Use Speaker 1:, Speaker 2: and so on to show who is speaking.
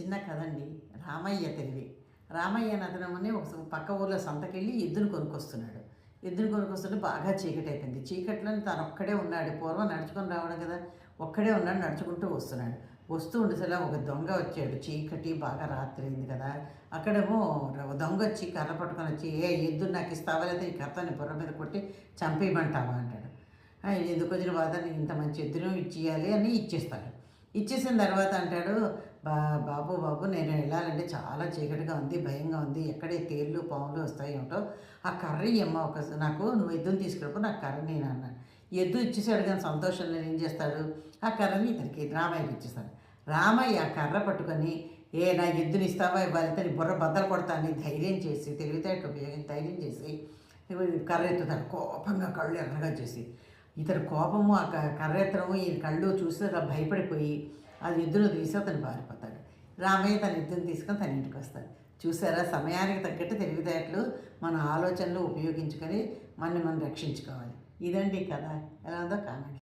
Speaker 1: చిన్న కదండి రామయ్య తెలివి. రామయ్య నతనమని ఒక పక్క ఊర్లో సంతకెళ్ళి ఎద్దును కొనుక్కొస్తున్నాడు. ఎద్దును కొనుక్కొస్తుంటే బాగా చీకటి అయిపోయింది చీకట్లో తను ఒక్కడే ఉన్నాడు. పూర్వం నడుచుకొని రావడం కదా. ఒక్కడే ఉన్నాడు నడుచుకుంటూ వస్తున్నాడు. వస్తూ ఉండేసలా ఒక దొంగ వచ్చాడు. చీకటి బాగా రాత్రి అయింది కదా. అక్కడేమో దొంగ వచ్చి కర్ర పట్టుకొని వచ్చి ఏ ఎద్దు నాకు ఇస్తావా లేదా? ఈ కర్రని బుర్ర మీద కొట్టి చంపేయమంటావా? అంటాడు. ఎందుకు వచ్చిన బాధ? ఇంత మంచి ఎద్దును ఇచ్చేయాలి అని ఇచ్చేస్తాడు. ఇచ్చేసిన తర్వాత అంటాడు బా బాబు బాబు నేను వెళ్ళాలంటే చాలా చీకటిగా ఉంది భయంగా ఉంది. ఎక్కడే తేళ్ళు పాములు వస్తాయి ఏమిటో ఆ కర్రీ అమ్మ ఒక నాకు నువ్వు ఎద్దుని తీసుకున్నప్పుడు నాకు కర్ర నేను అన్నాను ఎద్దు ఇచ్చేసాడు కానీ సంతోషంలో ఏం చేస్తాడు? ఆ కర్రని ఇతనికి రామయ్యకి ఇచ్చేస్తాడు. రామయ్య ఆ కర్ర పట్టుకొని ఏ నా ఎద్దుని ఇస్తావా ఇవ్వాలి తని బుర్ర బద్దలు కొడతానని ధైర్యం చేసి తెలివితేటలు ఉపయోగించి ధైర్యం చేసి కర్ర ఎత్తుతాడు కోపంగా కళ్ళు ఎర్రగా చేసి. ఇతని కోపము ఆ కర్రెత్తడము ఈ కళ్ళు చూసి అలా భయపడిపోయి అది ఎద్దును తీసి అతను పారిపోతాడు. రామయ్య తన ఎద్దును తీసుకొని తన ఇంటికి వస్తాడు. చూసారా? సమయానికి తగ్గట్టు తెలివితేటలు మన ఆలోచనలు ఉపయోగించుకొని మనల్ని మనం రక్షించుకోవాలి. ఇదండి కథ. ఎలా ఉందో కామెంట్